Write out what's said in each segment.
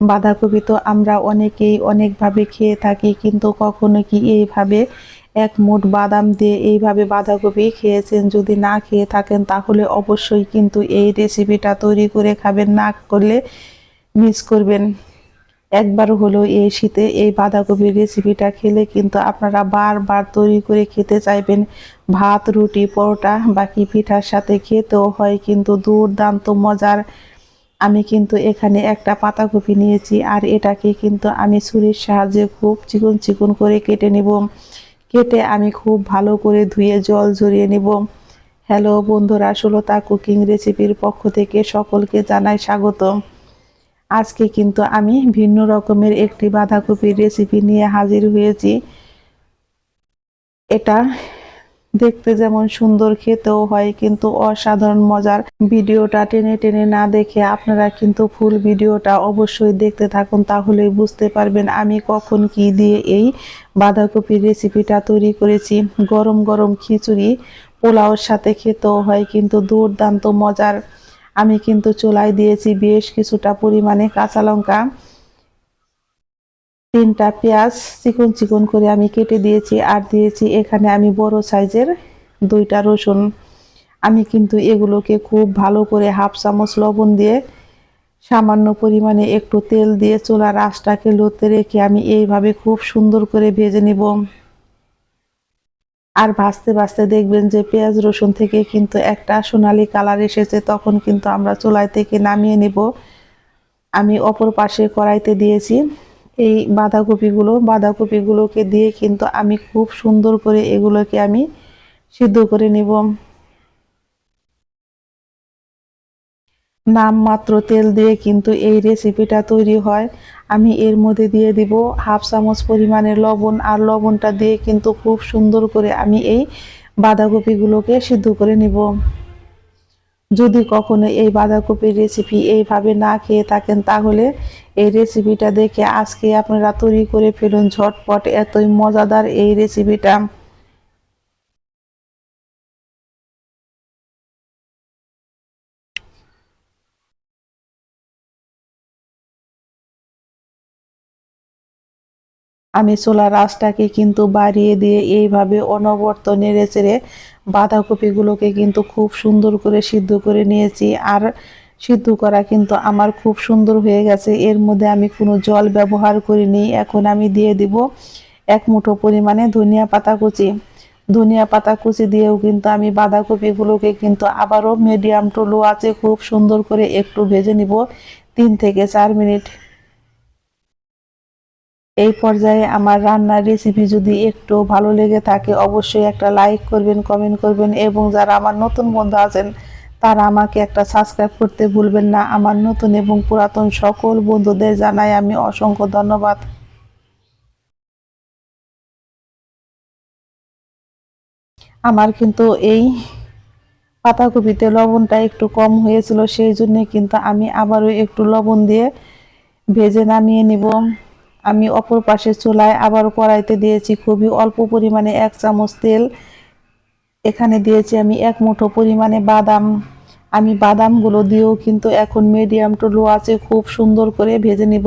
বাঁধাকপি তো আমরা অনেকেই অনেকভাবে খেয়ে থাকি, কিন্তু কখনো কি এইভাবে এক মুঠ বাদাম দিয়ে এইভাবে বাঁধাকপি খেয়েছেন? যদি না খেয়ে থাকেন, তাহলে অবশ্যই কিন্তু এই রেসিপিটা তৈরি করে খাবেন, না করলে মিস করবেন। একবার হলো এই শীতে এই বাঁধাকপির রেসিপিটা খেলে কিন্তু আপনারা বারবার তৈরি করে খেতে চাইবেন। ভাত, রুটি, পরোটা, বাকি পিঠার সাথে খেতেও হয়, কিন্তু দুর্দান্ত মজার আমি কিন্তু এখানে একটা পাতাকপি নিয়েছি আর এটাকে কিন্তু আমি ছুরির সাহায্যে খুব চিকন চিকন করে কেটে নেব। কেটে আমি খুব ভালো করে ধুয়ে জল ঝরিয়ে নেব। হ্যালো বন্ধুরা, সুলতা কুকিং রেসিপির পক্ষ থেকে সকলকে জানাই স্বাগত আজকে কিন্তু আমি ভিন্ন রকমের একটি বাঁধাকপির রেসিপি নিয়ে হাজির হয়েছি। এটা দেখতে যেমন সুন্দর, খেতেও হয়, কিন্তু অসাধারণ মজার ভিডিওটা টেনে টেনে না দেখে আপনারা কিন্তু ফুল ভিডিওটা অবশ্যই দেখতে থাকুন তাহলে বুঝতে পারবেন আমি কখন কি দিয়ে এই বাঁধাকপির রেসিপিটা তৈরি করেছি। গরম গরম খিচুড়ি, পোলাওর সাথে খেতেও হয়, কিন্তু দুর্দান্ত মজার। আমি কিন্তু চুলায় দিয়েছি বেশ কিছুটা পরিমাণে কাঁচা লঙ্কা। তিনটা পেঁয়াজ চিকন চিকন করে আমি কেটে দিয়েছি আর দিয়েছি এখানে আমি বড় সাইজের দুইটা রসুন। আমি কিন্তু এগুলোকে খুব ভালো করে হাফ চামচ লবণ দিয়ে সামান্য পরিমাণে একটু তেল দিয়ে চোলা আঁচটাকে লতে রেখে আমি এইভাবে খুব সুন্দর করে ভেজে নিব। আর ভাজতে ভাজতে দেখবেন যে পেঁয়াজ রসুন থেকে কিন্তু একটা সোনালি কালার এসেছে, তখন কিন্তু আমরা চুলায় থেকে নামিয়ে নেব। আমি অপর পাশে কড়াইতে দিয়েছি। এই বাঁধাকপিগুলো, বাঁধাকপিগুলোকে দিয়ে কিন্তু আমি খুব সুন্দর করে এগুলোকে আমি সিদ্ধ করে নিব। নামমাত্র তেল দিয়ে কিন্তু এই রেসিপিটা তৈরি হয়। আমি এর মধ্যে দিয়ে দিব হাফ চামচ পরিমাণের লবণ, আর লবণটা দিয়ে কিন্তু খুব সুন্দর করে আমি এই বাঁধাকপিগুলোকে সিদ্ধ করে নিব। যদি কখনো এই বাঁধাকপির রেসিপি এইভাবে না খেয়ে থাকেন, তাহলে এই রেসিপিটা দেখে আজকে আপনারা তৈরি করে ফেলুন ঝটপট। এতই মজাদার এই রেসিপিটা আমি চোলার আঁচটাকে কিন্তু বাড়িয়ে দিয়ে এইভাবে অনবর্ত নেড়ে চেড়ে বাঁধাকপিগুলোকে কিন্তু খুব সুন্দর করে সিদ্ধ করে নিয়েছি। আর সিদ্ধ করা কিন্তু আমার খুব সুন্দর হয়ে গেছে। এর মধ্যে আমি কোনো জল ব্যবহার করিনি। এখন আমি দিয়ে দিব এক মুঠো পরিমাণে ধনিয়া পাতা কুচি। ধনিয়া পাতা কুচি দিয়েও কিন্তু আমি বাঁধাকপিগুলোকে কিন্তু আবারও মিডিয়াম টু আছে খুব সুন্দর করে একটু ভেজে নিব। তিন থেকে চার মিনিট এই পর্যায়ে আমার রান্নার রেসিপি যদি একটু ভালো লেগে থাকে, অবশ্যই একটা লাইক করবেন কমেন্ট করবেন এবং যারা আমার নতুন বন্ধু আছেন, তারা আমাকে একটা সাবস্ক্রাইব করতে ভুলবেন না। আমার নতুন এবং পুরাতন সকল বন্ধুদের জানাই আমি অসংখ্য ধন্যবাদ। আমার কিন্তু এই পাতাকপিতে লবণটা একটু কম হয়েছিল, সেই জন্য কিন্তু আমি আবারও একটু লবণ দিয়ে ভেজে নামিয়ে নিব। আমি অপর পাশে চুলায় আবার কড়াইতে দিয়েছি খুবই অল্প পরিমাণে এক চামচ তেল। এখানে দিয়েছি আমি এক মুঠো পরিমাণে বাদাম। আমি বাদামগুলো দিয়েও কিন্তু এখন মিডিয়াম টু লো আছে খুব সুন্দর করে ভেজে নিব।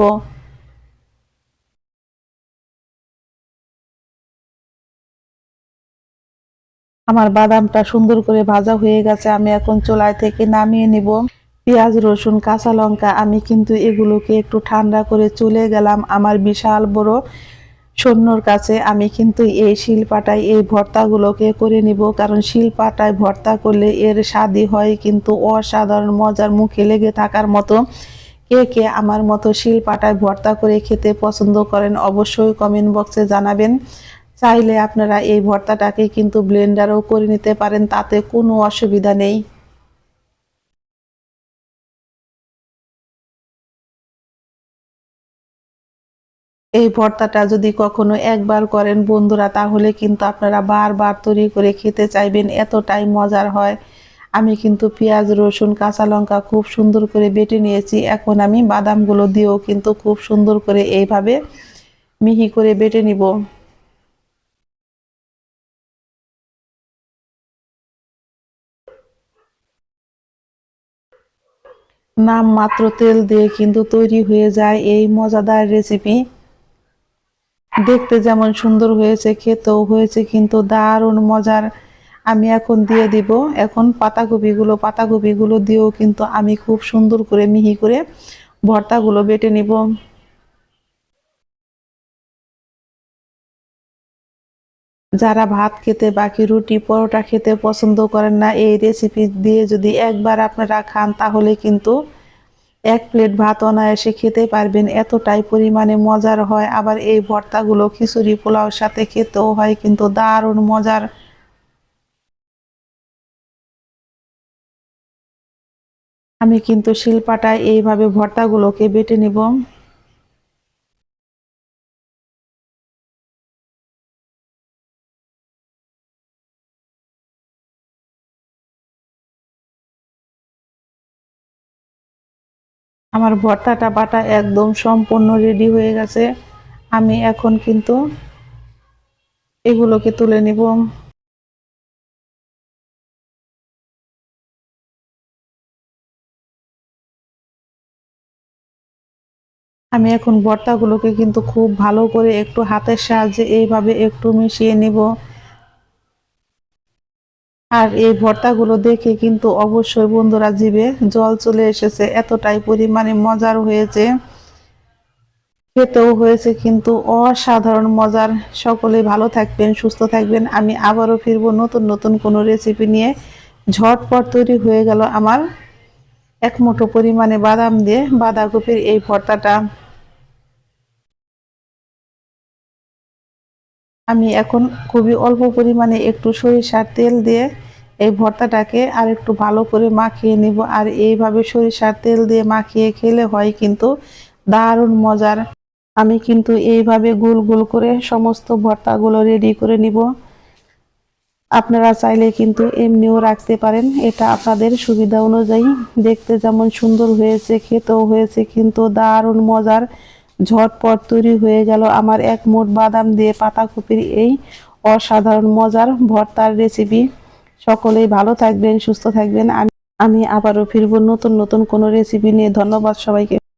আমার বাদামটা সুন্দর করে ভাজা হয়ে গেছে, আমি এখন চুলায় থেকে নামিয়ে নিব। পেঁয়াজ, রসুন, কাঁচা লঙ্কা, আমি কিন্তু এগুলোকে একটু ঠান্ডা করে চলে গেলাম আমার বিশাল বড় সৈন্যর কাছে। আমি কিন্তু এই শিলপাটায় এই ভর্তাগুলোকে করে নিব, কারণ শিলপাটায় ভর্তা করলে এর স্বাদই হয় কিন্তু অসাধারণ মজার মুখে লেগে থাকার মতো। কে কে আমার মতো শিলপাটায় ভর্তা করে খেতে পছন্দ করেন অবশ্যই কমেন্ট বক্সে জানাবেন। চাইলে আপনারা এই ভর্তাটাকে কিন্তু ব্লেন্ডারও করে নিতে পারেন, তাতে কোনো অসুবিধা নেই। এই ভর্তাটা যদি কখনো একবার করেন বন্ধুরা, তাহলে কিন্তু আপনারা বারবার তৈরি করে খেতে চাইবেন, এতটাই মজার হয়। আমি কিন্তু পেঁয়াজ, রসুন, কাঁচা লঙ্কা খুব সুন্দর করে বেটে নিয়েছি। এখন আমি বাদামগুলো দিয়েও কিন্তু খুব সুন্দর করে এইভাবে মিহি করে বেটে নিব। নাম মাত্র তেল দিয়ে কিন্তু তৈরি হয়ে যায় এই মজাদার রেসিপি দেখতে যেমন সুন্দর হয়েছে, খেতেও হয়েছে, কিন্তু দারুণ মজার আমি এখন দিয়ে দিব। এখন পাতাকপিগুলো পাতাকপিগুলো দিয়েও কিন্তু আমি খুব সুন্দর করে মিহি করে ভর্তাগুলো বেটে নিব। যারা ভাত খেতে, বাকি রুটি, পরোটা খেতে পছন্দ করেন না, এই রেসিপি দিয়ে যদি একবার আপনারা খান, তাহলে কিন্তু এক প্লেট ভাত অনায়াসে খেতে পারবেন, এতটাই পরিমাণে মজার হয়। আবার এই ভর্তাগুলো খিচুড়ি, পোলাওর সাথে খেতেও হয়, কিন্তু দারুণ মজার। আমি কিন্তু শিলপাটায় এইভাবে ভর্তাগুলোকে বেটে নিব। আমার ভর্তাটা বাটা একদম সম্পূর্ণ রেডি হয়ে গেছে। আমি এখন কিন্তু এগুলোকে তুলে নিব। আমি এখন ভর্তাগুলোকে কিন্তু খুব ভালো করে একটু হাতের সাহায্যে এইভাবে একটু মিশিয়ে নিব। আর এই ভর্তাগুলো দেখে কিন্তু অবশ্যই বন্ধুরা জিবে জল চলে এসেছে, এতটাই পরিমাণে মজার হয়েছে। খেতেও হয়েছে কিন্তু অসাধারণ মজার। সকলে ভালো থাকবেন, সুস্থ থাকবেন। আমি আবারও ফিরবো নতুন নতুন কোনো রেসিপি নিয়ে। ঝটপট তৈরি হয়ে গেল আমার এক মুঠো পরিমাণে বাদাম দিয়ে বাঁধাকপির এই ভর্তাটা। আমি এখন খুবই অল্প পরিমাণে একটু সরিষার তেল দিয়ে এই ভর্তাটাকে আর একটু ভালো করে মাখিয়ে নিব। আর এইভাবে সরিষার তেল দিয়ে মাখিয়ে খেলে হয় কিন্তু দারুণ মজার। আমি কিন্তু এইভাবে গোল গোল করে সমস্ত ভর্তাগুলো রেডি করে নিব। আপনারা চাইলে কিন্তু এমনিও রাখতে পারেন। এটা আপনাদের সুবিধা অনুযায়ী দেখতে যেমন সুন্দর হয়েছে, খেতেও হয়েছে, কিন্তু দারুণ মজার ঝটপট তৈরি হয়ে গেল আমার এক মোট বাদাম দিয়ে পাতাকপির এই অসাধারণ মজার ভর্তার রেসিপি সকলেই ভালো থাকবেন, সুস্থ থাকবেন। আমি আবারও ফিরবো নতুন নতুন কোনো রেসিপি নিয়ে। ধন্যবাদ সবাইকে।